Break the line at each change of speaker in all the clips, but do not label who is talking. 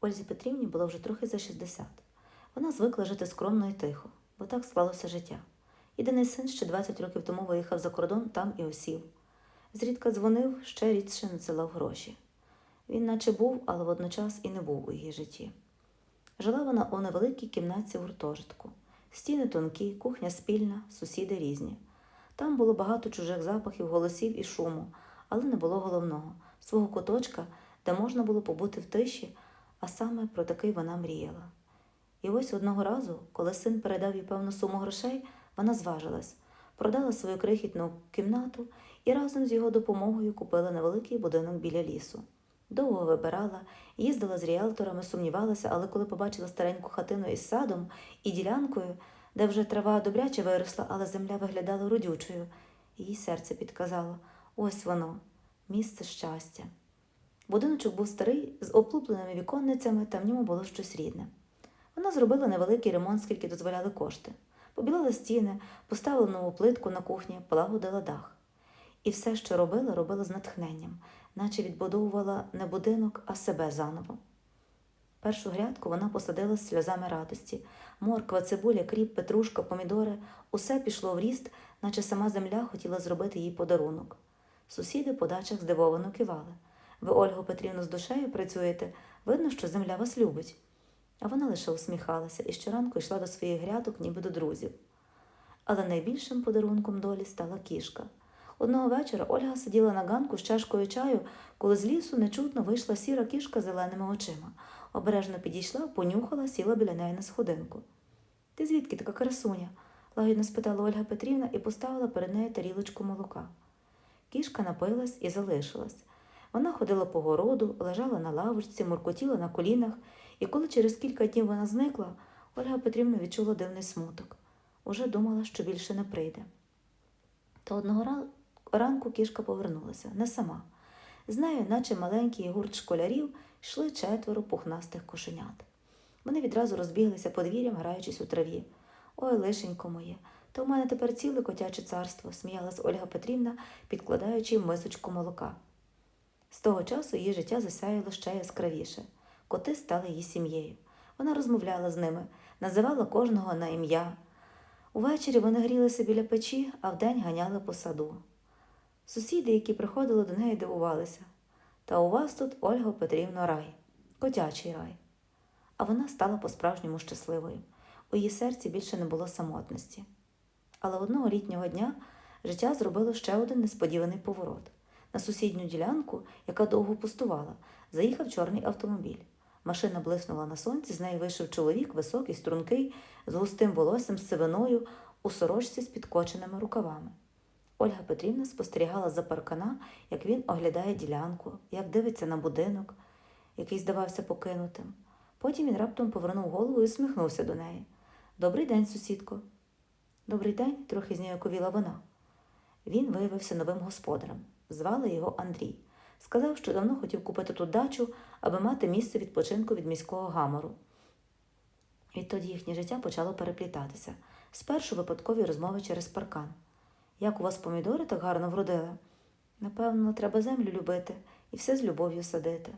Ользі Петрівні було вже трохи за 60. Вона звикла жити скромно і тихо, бо так склалося життя. Єдиний син ще 20 років тому виїхав за кордон, там і осів. Зрідка дзвонив, ще рідше надсилав гроші. Він наче був, але водночас і не був у її житті. Жила вона у невеликій кімнатці в гуртожитку. Стіни тонкі, кухня спільна, сусіди різні. Там було багато чужих запахів, голосів і шуму, але не було головного свого куточка, де можна було побути в тиші, а саме про такий вона мріяла. І ось одного разу, коли син передав їй певну суму грошей, вона зважилась, продала свою крихітну кімнату і разом з його допомогою купила невеликий будинок біля лісу. Довго вибирала, їздила з ріелторами, сумнівалася, але коли побачила стареньку хатину із садом і ділянкою, де вже трава добряче виросла, але земля виглядала родючою, її серце підказало ось воно, місце щастя. Будиночок був старий, з оплупленими віконницями, та в ньому було щось рідне. Вона зробила невеликий ремонт, скільки дозволяли кошти. Побілила стіни, поставила нову плитку на кухні, полагодила дах. І все, що робила, робила з натхненням, наче відбудовувала не будинок, а себе заново. Першу грядку вона посадила з сльозами радості. Морква, цибуля, кріп, петрушка, помідори усе пішло в ріст, наче сама земля хотіла зробити їй подарунок. Сусіди по дачах здивовано кивали. Ви, Ольго Петрівну, з душею працюєте, видно, що земля вас любить. А вона лише усміхалася і щоранку йшла до своїх грядок, ніби до друзів. Але найбільшим подарунком долі стала кішка. Одного вечора Ольга сиділа на ганку з чашкою чаю, коли з лісу нечутно вийшла сіра кішка зеленими очима. Обережно підійшла, понюхала, сіла біля неї на сходинку. Ти звідки така красуня? лагідно спитала Ольга Петрівна і поставила перед нею тарілочку молока. Кішка напилась і залишилась. Вона ходила по городу, лежала на лавочці, муркотіла на колінах, і коли через кілька днів вона зникла, Ольга Петрівна відчула дивний смуток. Уже думала, що більше не прийде. Та одного ранку кішка повернулася, не сама. З нею, наче маленький гурт школярів, йшли четверо пухнастих кошенят. Вони відразу розбіглися подвір'ям, граючись у траві. Ой, лишенько моє, та у мене тепер ціле котяче царство, сміялась Ольга Петрівна, підкладаючи мисочку молока. З того часу її життя засяяло ще яскравіше. Коти стали її сім'єю. Вона розмовляла з ними, називала кожного на ім'я. Увечері вони грілися біля печі, а вдень ганяли по саду. Сусіди, які приходили до неї, дивувалися. Та у вас тут, Ольга Петрівна, рай, котячий рай. А вона стала по-справжньому щасливою. У її серці більше не було самотності. Але одного літнього дня життя зробило ще один несподіваний поворот. На сусідню ділянку, яка довго пустувала, заїхав чорний автомобіль. Машина блиснула на сонці, з неї вийшов чоловік, високий, стрункий, з густим волоссям, з сивиною, у сорочці з підкоченими рукавами. Ольга Петрівна спостерігала за паркана, як він оглядає ділянку, як дивиться на будинок, який здавався покинутим. Потім він раптом повернув голову і усміхнувся до неї. Добрий день, сусідко. Добрий день, трохи зніяковіла вона. Він виявився новим господарем. Звали його Андрій. Сказав, що давно хотів купити тут дачу, аби мати місце відпочинку від міського гамору. Відтоді їхнє життя почало переплітатися. Спершу випадкові розмови через паркан. Як у вас помідори так гарно вродили? Напевно, треба землю любити і все з любов'ю садити.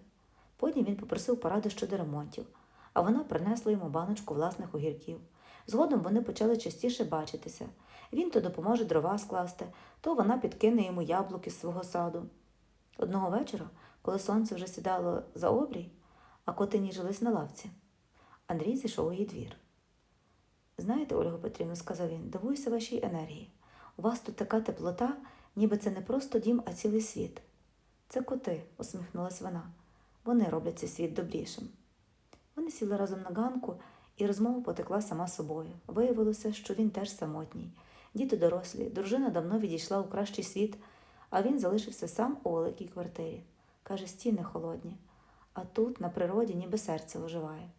Потім він попросив поради щодо ремонтів, а вона принесла йому баночку власних огірків. Згодом вони почали частіше бачитися. Він то допоможе дрова скласти, то вона підкине йому яблуки з свого саду. Одного вечора, коли сонце вже сідало за обрій, а коти ніжились на лавці, Андрій зійшов у її двір. Знаєте, Ольга Петрівна, сказав він, дивуюся вашій енергії. У вас тут така теплота, ніби це не просто дім, а цілий світ. Це коти, усміхнулась вона. Вони роблять цей світ добрішим. Вони сіли разом на ганку, і розмова потекла сама собою. Виявилося, що він теж самотній. Діти дорослі, дружина давно відійшла у кращий світ, а він залишився сам у великій квартирі. Каже, стіни холодні, а тут, на природі, ніби серце оживає.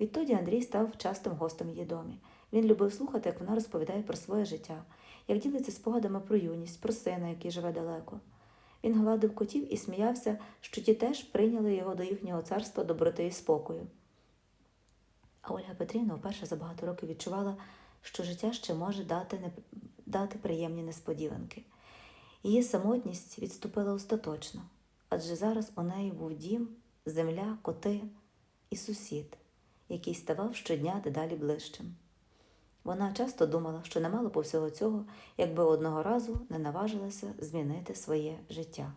Відтоді Андрій став частим гостем її домі. Він любив слухати, як вона розповідає про своє життя, як ділиться спогадами про юність, про сина, який живе далеко. Він гладив котів і сміявся, що ті теж прийняли його до їхнього царства доброти і спокою. А Ольга Петрівна вперше за багато років відчувала, що життя ще може дати, не... дати приємні несподіванки. Її самотність відступила остаточно, адже зараз у неї був дім, земля, коти, і сусід, який ставав щодня дедалі ближчим. Вона часто думала, що немало по всього цього, якби одного разу не наважилася змінити своє життя.